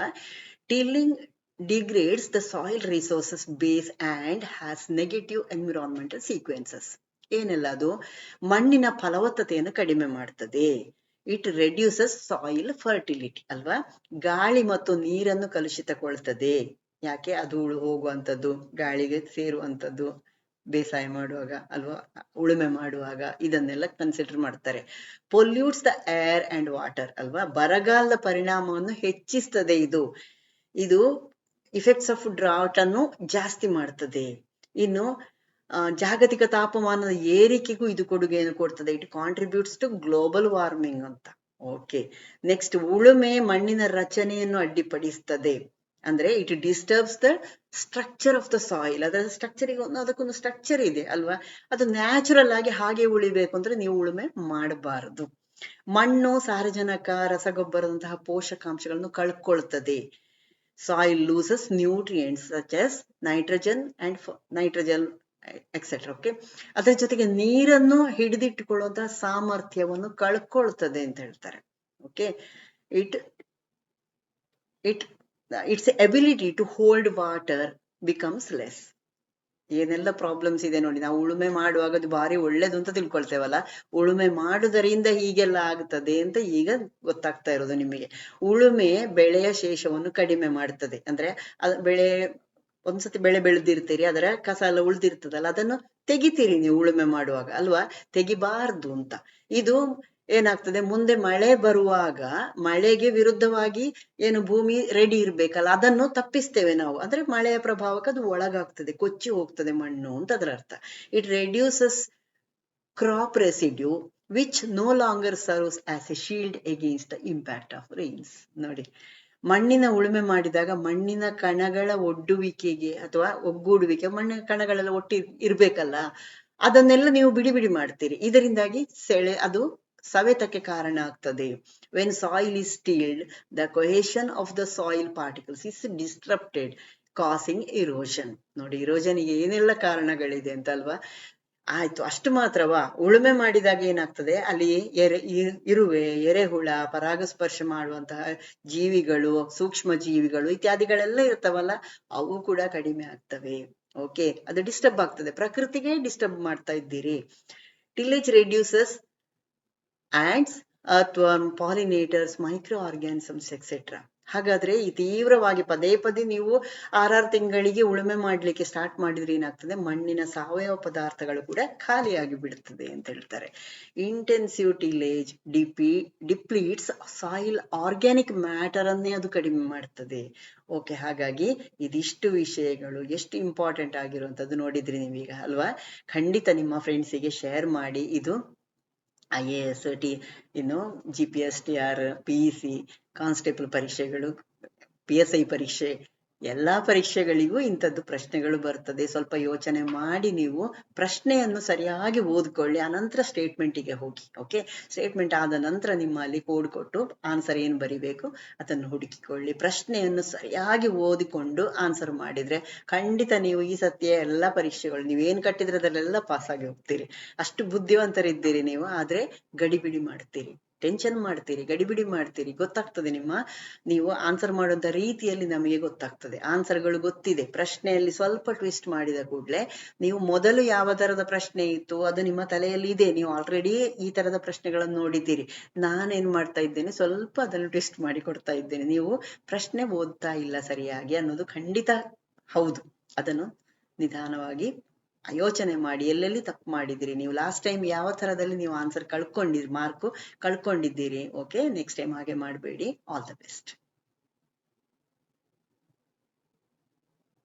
Tilling degrades the soil resources base and has negative environmental sequences ಏನೆಲ್ಲ ಅದು? ಮಣ್ಣಿನ ಫಲವತ್ತತೆಯನ್ನು ಕಡಿಮೆ ಮಾಡ್ತದೆ. ಇಟ್ ರೆಡ್ಯೂಸಸ್ ಸಾಯಿಲ್ ಫರ್ಟಿಲಿಟಿ ಅಲ್ವಾ? ಗಾಳಿ ಮತ್ತು ನೀರನ್ನು ಕಲುಷಿತಗೊಳ್ತದೆ. ಯಾಕೆ? ಅದು ಹೋಗುವಂಥದ್ದು ಗಾಳಿಗೆ ಸೇರುವಂಥದ್ದು. ಬೇಸಾಯ ಮಾಡುವಾಗ ಅಲ್ವಾ, ಉಳುಮೆ ಮಾಡುವಾಗ ಇದನ್ನೆಲ್ಲ ಕನ್ಸಿಡರ್ ಮಾಡ್ತಾರೆ. Pollutes the air and water ಅಲ್ವಾ, ಬರಗಾಲದ ಪರಿಣಾಮವನ್ನು ಹೆಚ್ಚಿಸ್ತದೆ ಇದು. ಇದು ಇಫೆಕ್ಟ್ಸ್ ಆಫ್ ಡ್ರಾಟ್ ಅನ್ನು ಜಾಸ್ತಿ ಮಾಡ್ತದೆ. ಇನ್ನು ಜಾಗತಿಕ ತಾಪಮಾನದ ಏರಿಕೆಗೂ ಇದು ಕೊಡುಗೆಯನ್ನು ಕೊಡ್ತದೆ. It contributes to global warming ಅಂತ. ಓಕೆ ನೆಕ್ಸ್ಟ್ ಉಳುಮೆ ಮಣ್ಣಿನ ರಚನೆಯನ್ನು ಅಡ್ಡಿಪಡಿಸ್ತದೆ. ಅಂದ್ರೆ it disturbs the structure of the soil ಅದರ ಸ್ಟ್ರಕ್ಚರಿಗೆ ಒಂದು ಅದಕ್ಕೊಂದು ಸ್ಟ್ರಕ್ಚರ್ ಇದೆ, ಅಲ್ವಾ? ಅದು ನ್ಯಾಚುರಲ್ ಆಗಿ ಹಾಗೆ ಉಳಿಬೇಕು ಅಂದ್ರೆ ನೀವು ಉಳುಮೆ ಮಾಡಬಾರದು. ಮಣ್ಣು, ಸಾರಜನಕ, ರಸಗೊಬ್ಬರದಂತಹ ಪೋಷಕಾಂಶಗಳನ್ನು ಕಳ್ಕೊಳ್ತದೆ. Soil loses nutrients such as nitrogen and nitrogen etcetera okay ಅದರ ಜೊತೆಗೆ ನೀರನ್ನು ಹಿಡಿದಿಟ್ಟುಕೊಳ್ಳುವಂತಹ ಸಾಮರ್ಥ್ಯವನ್ನು ಕಳ್ಕೊಳ್ತದೆ ಅಂತ ಹೇಳ್ತಾರೆ okay it it its ability to hold water becomes less ಏನೆಲ್ಲ ಪ್ರಾಬ್ಲಮ್ಸ್ ಇದೆ ನೋಡಿ, ನಾವು ಉಳುಮೆ ಮಾಡುವಾಗ ಅದು ಭಾರಿ ಒಳ್ಳೇದು ಅಂತ ತಿಳ್ಕೊಳ್ತೇವಲ್ಲ? ಉಳುಮೆ ಮಾಡುವುದರಿಂದ ಹೀಗೆಲ್ಲ ಆಗ್ತದೆ ಅಂತ ಈಗ ಗೊತ್ತಾಗ್ತಾ ಇರೋದು ನಿಮಗೆ. ಉಳುಮೆ ಬೆಳೆಯ ಶೇಷವನ್ನು ಕಡಿಮೆ ಮಾಡ್ತದೆ. ಅಂದ್ರೆ ಬೆಳೆ, ಒಂದ್ಸತಿ ಬೆಳೆ ಬೆಳೆದಿರ್ತೀರಿ, ಅದರ ಕಸ ಎಲ್ಲ ಉಳ್ದಿರ್ತದಲ್ಲ, ಅದನ್ನು ತೆಗಿತೀರಿ ನೀವು ಉಳುಮೆ ಮಾಡುವಾಗ, ಅಲ್ವಾ? ತೆಗಿಬಾರ್ದು ಅಂತ. ಇದು ಏನಾಗ್ತದೆ? ಮುಂದೆ ಮಳೆ ಬರುವಾಗ ಮಳೆಗೆ ವಿರುದ್ಧವಾಗಿ ಏನು ಭೂಮಿ ರೆಡಿ ಇರ್ಬೇಕಲ್ಲ, ಅದನ್ನು ತಪ್ಪಿಸ್ತೇವೆ ನಾವು. ಅಂದ್ರೆ ಮಳೆಯ ಪ್ರಭಾವಕ್ಕೆ ಅದು ಒಳಗಾಗ್ತದೆ, ಕೊಚ್ಚಿ ಹೋಗ್ತದೆ ಮಣ್ಣು ಅಂತ ಅದರ ಅರ್ಥ. It reduces crop residue which no longer serves as a shield against the impact of rains ನೋಡಿ, ಮಣ್ಣಿನ ಉಳುಮೆ ಮಾಡಿದಾಗ ಮಣ್ಣಿನ ಕಣಗಳ ಒಡ್ಡುವಿಕೆಗೆ ಅಥವಾ ಒಗ್ಗೂಡುವಿಕೆ, ಮಣ್ಣಿನ ಕಣಗಳೆಲ್ಲ ಒಟ್ಟಿ ಇರ್ಬೇಕಲ್ಲ, ಅದನ್ನೆಲ್ಲ ನೀವು ಬಿಡಿ ಬಿಡಿ ಮಾಡ್ತೀರಿ. ಇದರಿಂದಾಗಿ ಸೆಳೆ, ಅದು ಸವೆತಕ್ಕೆ ಕಾರಣ ಆಗ್ತದೆ. When soil is tilled the cohesion of the soil particles is disrupted causing erosion ನೋಡಿ ಇರೋಷನ್ಗೆ ಏನೆಲ್ಲ ಕಾರಣಗಳಿದೆ ಅಂತ ಅಲ್ವಾ ಆಯ್ತು, ಅಷ್ಟು ಮಾತ್ರವಾ? ಉಳುಮೆ ಮಾಡಿದಾಗ ಏನಾಗ್ತದೆ? ಅಲ್ಲಿ ಎರೆ ಇರುವೆ, ಎರೆಹುಳ, ಪರಾಗಸ್ಪರ್ಶ ಮಾಡುವಂತಹ ಜೀವಿಗಳು ಸೂಕ್ಷ್ಮ ಜೀವಿಗಳು ಇತ್ಯಾದಿಗಳೆಲ್ಲ ಇರ್ತಾವಲ್ಲ, ಅವು ಕೂಡ ಕಡಿಮೆ ಆಗ್ತವೆ. ಓಕೆ ಅದು ಡಿಸ್ಟರ್ಬ್ ಆಗ್ತದೆ. ಪ್ರಕೃತಿಗೆ ಡಿಸ್ಟರ್ಬ್ ಮಾಡ್ತಾ ಇದ್ದೀರಿ. ಟಿಲೇಜ್ ರೆಡ್ಯೂಸಸ್ ಆಂಡ್ಸ್ ಅಥವಾ ಪಾಲಿನೇಟರ್ಸ್ ಮೈಕ್ರೋ ಆರ್ಗ್ಯಾನಿಸಮ್ಸ್ ಎಕ್ಸೆಟ್ರಾ ಹಾಗಾದ್ರೆ ಈ ತೀವ್ರವಾಗಿ ಪದೇ ಪದೇ ನೀವು ಆರಾರು ತಿಂಗಳಿಗೆ ಉಳುಮೆ ಮಾಡ್ಲಿಕ್ಕೆ ಸ್ಟಾರ್ಟ್ ಮಾಡಿದ್ರೆ ಏನಾಗ್ತದೆ? ಮಣ್ಣಿನ ಸಾವಯವ ಪದಾರ್ಥಗಳು ಕೂಡ ಖಾಲಿಯಾಗಿ ಬಿಡುತ್ತದೆ ಅಂತ ಹೇಳ್ತಾರೆ. ಇಂಟೆನ್ಸಿವ್ ಟಿಲೇಜ್ ಡಿಪಿ ಡಿಪ್ಲೀಟ್ಸ್ ಸಾಯಿಲ್ ಆರ್ಗ್ಯಾನಿಕ್ ಮ್ಯಾಟರ್ ಅನ್ನೇ ಅದು ಕಡಿಮೆ ಮಾಡ್ತದೆ. ಓಕೆ ಹಾಗಾಗಿ ಇದಿಷ್ಟು ವಿಷಯಗಳು, ಎಷ್ಟು ಇಂಪಾರ್ಟೆಂಟ್ ಆಗಿರುವಂತದ್ದು ನೋಡಿದ್ರಿ ನೀವೀಗ, ಅಲ್ವಾ? ಖಂಡಿತ ನಿಮ್ಮ ಫ್ರೆಂಡ್ಸಿಗೆ ಶೇರ್ ಮಾಡಿ. ಇದು ಐ ಎ ಎಸ್ ಟಿ, ಇನ್ನು G P S T R P E constable ಪರೀಕ್ಷೆಗಳು ಪಿ ಎಸ್ ಐ ಪರೀಕ್ಷೆ. ಎಲ್ಲಾ ಪರೀಕ್ಷೆಗಳಿಗೂ ಇಂಥದ್ದು ಪ್ರಶ್ನೆಗಳು ಬರ್ತದೆ. ಸ್ವಲ್ಪ ಯೋಚನೆ ಮಾಡಿ ನೀವು ಪ್ರಶ್ನೆಯನ್ನು ಸರಿಯಾಗಿ ಓದ್ಕೊಳ್ಳಿ, ಅನಂತರ ಸ್ಟೇಟ್ಮೆಂಟಿಗೆ ಹೋಗಿ ಓಕೆ ಸ್ಟೇಟ್ಮೆಂಟ್ ಆದ ನಂತರ ನಿಮ್ಮಲ್ಲಿ ಕೋಡ್ ಕೊಟ್ಟು ಆನ್ಸರ್ ಏನು ಬರಿಬೇಕು ಅದನ್ನು ಹುಡುಕಿಕೊಳ್ಳಿ. ಪ್ರಶ್ನೆಯನ್ನು ಸರಿಯಾಗಿ ಓದಿಕೊಂಡು ಆನ್ಸರ್ ಮಾಡಿದ್ರೆ ಖಂಡಿತ ನೀವು ಈ ಸತ್ಯ ಎಲ್ಲ ಪರೀಕ್ಷೆಗಳು ನೀವೇನು ಕಟ್ಟಿದ್ರೆ ಅದರಲ್ಲೆಲ್ಲ ಪಾಸ್ ಆಗಿ ಹೋಗ್ತೀರಿ. ಅಷ್ಟು ಬುದ್ಧಿವಂತರಿದ್ದೀರಿ ನೀವು, ಆದ್ರೆ ಗಡಿಬಿಡಿ ಮಾಡ್ತೀರಿ ಟೆನ್ಷನ್ ಮಾಡ್ತೀರಿ, ಗಡಿಬಿಡಿ ಮಾಡ್ತೀರಿ, ಗೊತ್ತಾಗ್ತದೆ ನಿಮ್ಮ, ನೀವು ಆನ್ಸರ್ ಮಾಡುವಂತ ರೀತಿಯಲ್ಲಿ ನಮಗೆ ಗೊತ್ತಾಗ್ತದೆ. ಆನ್ಸರ್ಗಳು ಗೊತ್ತಿದೆ. ಪ್ರಶ್ನೆಯಲ್ಲಿ ಸ್ವಲ್ಪ ಟ್ವಿಸ್ಟ್ ಮಾಡಿದ ಕೂಡಲೇ ನೀವು ಮೊದಲು ಯಾವ ತರದ ಪ್ರಶ್ನೆ ಇತ್ತು, ಅದು ನಿಮ್ಮ ತಲೆಯಲ್ಲಿ ಇದೆ, ನೀವು ಆಲ್ರೆಡಿ ಈ ತರದ ಪ್ರಶ್ನೆಗಳನ್ನು ನೋಡಿದ್ದೀರಿ. ನಾನೇನ್ ಮಾಡ್ತಾ ಇದ್ದೇನೆ, ಸ್ವಲ್ಪ ಅದನ್ನು ಟ್ವಿಸ್ಟ್ ಮಾಡಿ ಕೊಡ್ತಾ ಇದ್ದೇನೆ. ನೀವು ಪ್ರಶ್ನೆ ಓದ್ತಾ ಇಲ್ಲ ಸರಿಯಾಗಿ ಅನ್ನೋದು ಖಂಡಿತ ಹೌದು. ಅದನ್ನು ನಿಧಾನವಾಗಿ ಯೋಚನೆ ಮಾಡಿ, ಎಲ್ಲೆಲ್ಲಿ ತಪ್ಪು ಮಾಡಿದಿರಿ ನೀವು ಲಾಸ್ಟ್ ಟೈಮ್ ಯಾವ ತರದಲ್ಲಿ ನೀವು ಆನ್ಸರ್ ಕಳ್ಕೊಂಡಿರಿ ಮಾರ್ಕು ಕಳ್ಕೊಂಡಿದ್ದೀರಿ? ಓಕೆ ನೆಕ್ಸ್ಟ್ ಟೈಮ್ ಹಾಗೆ ಮಾಡಬೇಡಿ. All the best